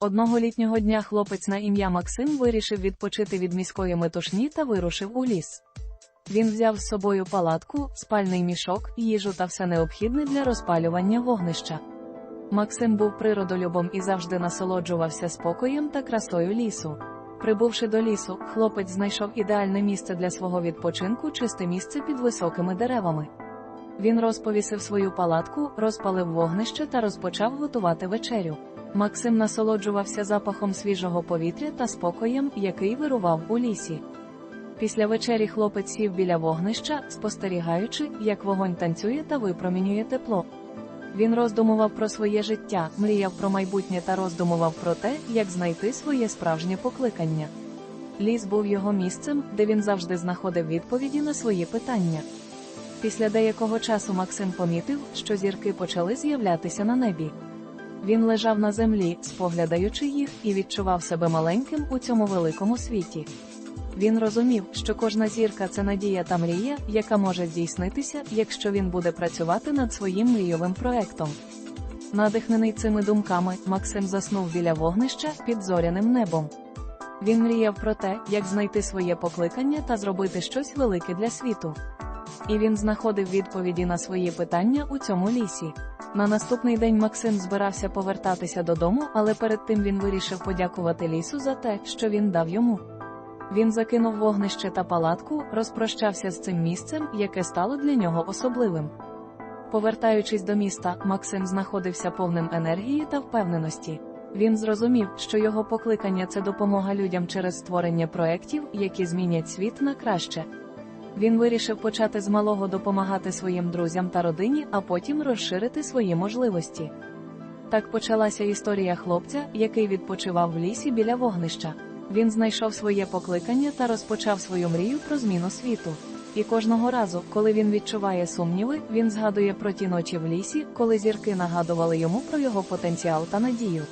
Одного літнього дня хлопець на ім'я Максим вирішив відпочити від міської метушні та вирушив у ліс. Він взяв з собою палатку, спальний мішок, їжу та все необхідне для розпалювання вогнища. Максим був природолюбом і завжди насолоджувався спокоєм та красою лісу. Прибувши до лісу, хлопець знайшов ідеальне місце для свого відпочинку, чисте місце під високими деревами. Він розповісив свою палатку, розпалив вогнище та розпочав готувати вечерю. Максим насолоджувався запахом свіжого повітря та спокоєм, який вирував у лісі. Після вечері хлопець сів біля вогнища, спостерігаючи, як вогонь танцює та випромінює тепло. Він роздумував про своє життя, мріяв про майбутнє та роздумував про те, як знайти своє справжнє покликання. Ліс був його місцем, де він завжди знаходив відповіді на свої питання. Після деякого часу Максим помітив, що зірки почали з'являтися на небі. Він лежав на землі, споглядаючи їх, і відчував себе маленьким у цьому великому світі. Він розумів, що кожна зірка це надія та мрія, яка може здійснитися, якщо він буде працювати над своїм мрійовим проектом. Надихнений цими думками, Максим заснув біля вогнища під зоряним небом. Він мріяв про те, як знайти своє покликання та зробити щось велике для світу. І він знаходив відповіді на свої питання у цьому лісі. На наступний день Максим збирався повертатися додому, але перед тим він вирішив подякувати лісу за те, що він дав йому. Він закинув вогнище та палатку, розпрощався з цим місцем, яке стало для нього особливим. Повертаючись до міста, Максим знаходився повним енергії та впевненості. Він зрозумів, що його покликання це допомога людям через створення проєктів, які змінять світ на краще. Він вирішив почати з малого допомагати своїм друзям та родині, а потім розширити свої можливості. Так почалася історія хлопця, який відпочивав в лісі біля вогнища. Він знайшов своє покликання та розпочав свою мрію про зміну світу. І кожного разу, коли він відчуває сумніви, він згадує про ті ночі в лісі, коли зірки нагадували йому про його потенціал та надію.